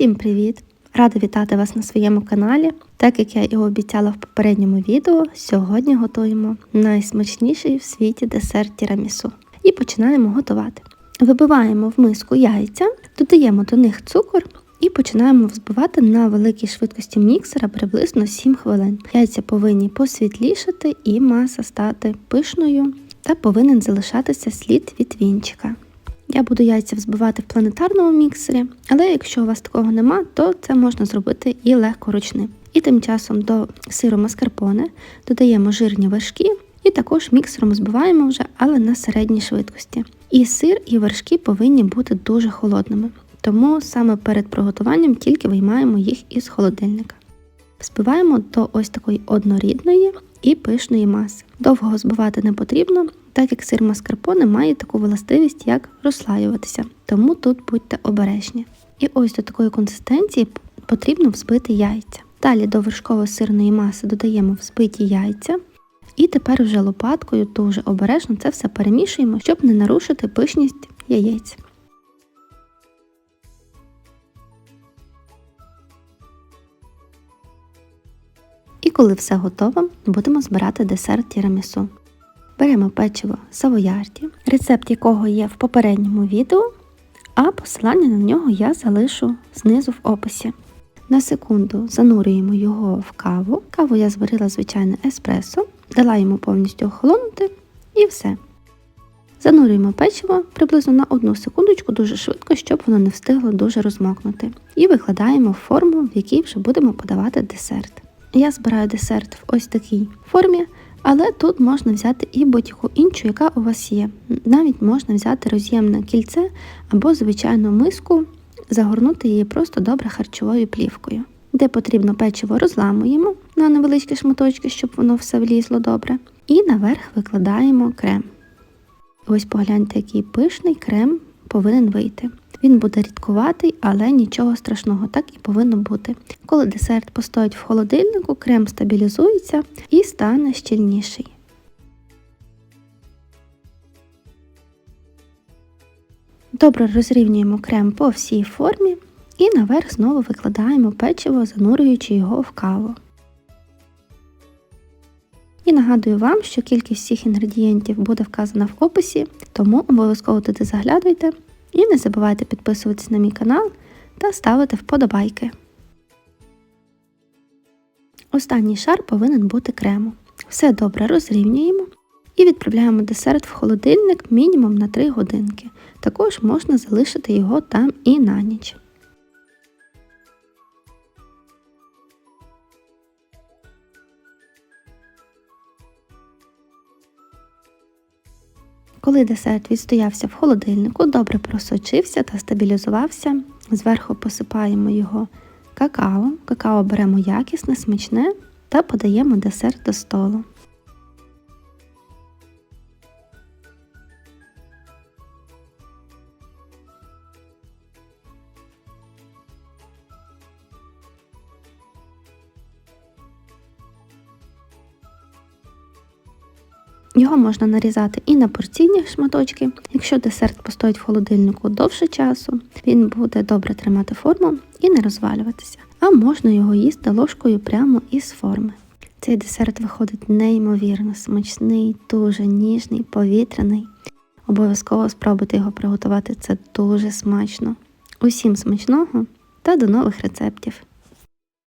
Усім привіт! Рада вітати вас на своєму каналі. Так як я і обіцяла в попередньому відео, сьогодні готуємо найсмачніший в світі десерт тірамісу. І починаємо готувати. Вибиваємо в миску яйця, додаємо до них цукор і починаємо взбивати на великій швидкості міксера приблизно 7 хвилин. Яйця повинні посвітлішати і маса стати пишною та повинен залишатися слід від вінчика. Я буду яйця взбивати в планетарному міксері, але якщо у вас такого нема, то це можна зробити і легко ручним. І тим часом до сиру маскарпоне додаємо жирні вершки і також міксером збиваємо вже, але на середній швидкості. І сир, і вершки повинні бути дуже холодними, тому саме перед приготуванням тільки виймаємо їх із холодильника. Взбиваємо до ось такої однорідної і пишної маси. Довго збивати не потрібно, так як сир маскарпоне має таку властивість, як розслаюватися, тому тут будьте обережні. І ось до такої консистенції потрібно взбити яйця. Далі до вершково-сирної маси додаємо взбиті яйця. І тепер вже лопаткою дуже обережно це все перемішуємо, щоб не нарушити пишність яєць. І коли все готово, будемо збирати десерт тірамісу. Беремо печиво савоярді, рецепт якого є в попередньому відео, а посилання на нього я залишу знизу в описі. На секунду занурюємо його в каву. Каву я зварила звичайне еспресо, дала йому повністю охолонути і все. Занурюємо печиво приблизно на одну секундочку дуже швидко, щоб воно не встигло дуже розмокнути. І викладаємо в форму, в якій вже будемо подавати десерт. Я збираю десерт в ось такій формі, але тут можна взяти і будь-яку іншу, яка у вас є. Навіть можна взяти роз'ємне кільце або звичайну миску, загорнути її просто добре харчовою плівкою. Де потрібно печиво розламуємо на невеличкі шматочки, щоб воно все влізло добре. І наверх викладаємо крем. Ось погляньте, який пишний крем повинен вийти. Він буде рідкуватий, але нічого страшного, так і повинно бути. Коли десерт постоїть в холодильнику, крем стабілізується і стане щільніший. Добре розрівнюємо крем по всій формі і наверх знову викладаємо печиво, занурюючи його в каву. І нагадую вам, що кількість всіх інгредієнтів буде вказана в описі, тому обов'язково туди заглядуйте і не забувайте підписуватися на мій канал та ставити вподобайки. Останній шар повинен бути крему. Все добре розрівнюємо і відправляємо десерт в холодильник мінімум на 3 годинки. Також можна залишити його там і на ніч. Коли десерт відстоявся в холодильнику, добре просочився та стабілізувався, зверху посипаємо його какао. Какао беремо якісне, смачне та подаємо десерт до столу. Його можна нарізати і на порційні шматочки. Якщо десерт постоїть в холодильнику довше часу, він буде добре тримати форму і не розвалюватися. А можна його їсти ложкою прямо із форми. Цей десерт виходить неймовірно смачний, дуже ніжний, повітряний. Обов'язково спробуйте його приготувати, це дуже смачно. Усім смачного та до нових рецептів!